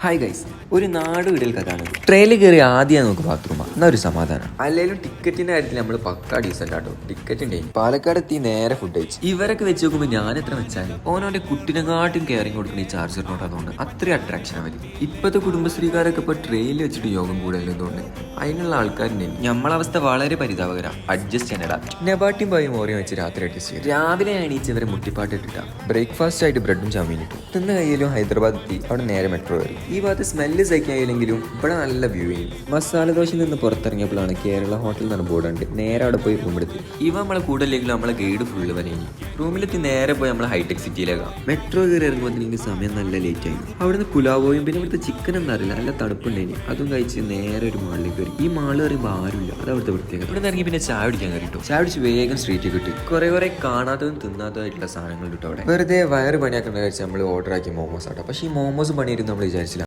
Hi guys ഒരു നാട് വിടൽ കഥയാണ് ട്രെയിനിൽ കയറി ആദ്യം നമുക്ക് ബാത്റൂമാ. എന്നാ ഒരു സമാധാനം. അല്ലെങ്കിലും ടിക്കറ്റിന്റെ കാര്യത്തിൽ നമ്മൾ പക്കാ ഡീസന്റ് ആട്ടോ. ടിക്കറ്റിന്റെ പാലക്കാട് എത്തി നേരെ ഫുഡ് കഴിച്ചു. ഇവരൊക്കെ വെച്ച് നോക്കുമ്പോൾ ഞാൻ എത്ര വെച്ചാലും ഓനോന്റെ കുട്ടിനെങ്ങാട്ടും കെയറിങ് കൊടുക്കുന്ന ഈ ചാർജറിനോട് അതുകൊണ്ട് അത്രയും അട്രാക്ഷൻ അവർ ഇപ്പോഴത്തെ കുടുംബശ്രീകാരൊക്കെ ഇപ്പൊ ട്രെയിനിൽ വെച്ചിട്ട് യോഗം കൂടുതലുള്ളതുകൊണ്ട് അതിനുള്ള ആൾക്കാരുടെ നമ്മളവസ്ഥ വളരെ പരിതാപകരാണ് അഡ്ജസ്റ്റ് ചെയ്യണടാ നെബാട്ടിയും പായും ഓറിയും വെച്ച് രാത്രി അഡ്ജസ്റ്റ് ചെയ്യും രാവിലെ എണീച്ച് ഇവരെ മുട്ടിപ്പാട്ട് ഇട്ടിട്ടാ. ബ്രേക്ക്ഫാസ്റ്റ് ആയിട്ട് ബ്രെഡും ചാമീൻ ഇട്ടു തിന്ന കയ്യിലും ഹൈദരാബാദ് എത്തി. അവിടെ നേരെ മെട്രോ കയറി. ഈ ഭാഗത്ത് സ്മെല്ല് സഹിക്കായില്ലെങ്കിലും ഇവിടെ നല്ല വ്യൂ ചെയ്യും മസാല ദോശയിൽ നിന്ന് പുറത്തിറങ്ങിയപ്പോഴാണ് കേരള ഹോട്ടൽ എന്ന് ബോർഡ് ഉണ്ട് നേരെ അവിടെ പോയി റൂം എടുത്ത്. ഇവ നമ്മളെ കൂടല്ലെങ്കിലും നമ്മളെ ഗൈഡ് ഫുള്ള് വരേനി റൂമിലെത്തി നേരെ പോയി നമ്മളെ ഹൈടെക് സിറ്റിയിലേക്കാണ് മെട്രോ കയറി ഇറങ്ങുമ്പോൾ എനിക്ക് സമയം നല്ല ലേറ്റ് ആയി. അവിടുന്ന് പുലാവോയും പിന്നെ ഇവിടുത്തെ ചിക്കൻ ഒന്നും അറിയില്ല. നല്ല തണുപ്പുണ്ടേനി അതും കഴിച്ച് നേരെ ഒരു മാളിലേക്ക് വരും. ഈ മാൾ പറയുമ്പോൾ ആരുമില്ല. അത് അവിടുത്തെ പ്രത്യേകത ഇവിടെ ഇറങ്ങി പിന്നെ ചായ കുടിക്കാൻ കയറിട്ടോ ചായ കുടിച്ച് വേഗം സ്ട്രീറ്റ് കിട്ടി കുറെ കുറെ കാണാത്തതും തിന്നാത്തതായിട്ടുള്ള സാധനങ്ങൾ കിട്ടും അവിടെ. വെറുതെ വയറ് പണിയാക്കുന്ന കഴിച്ച് നമ്മൾ ഓർഡർ ആക്കി മോമോസ് ആട്ടോ. പക്ഷേ ഈ മോമോസ് പണിയിരുന്നു നമ്മൾ വിചാരിച്ചില്ല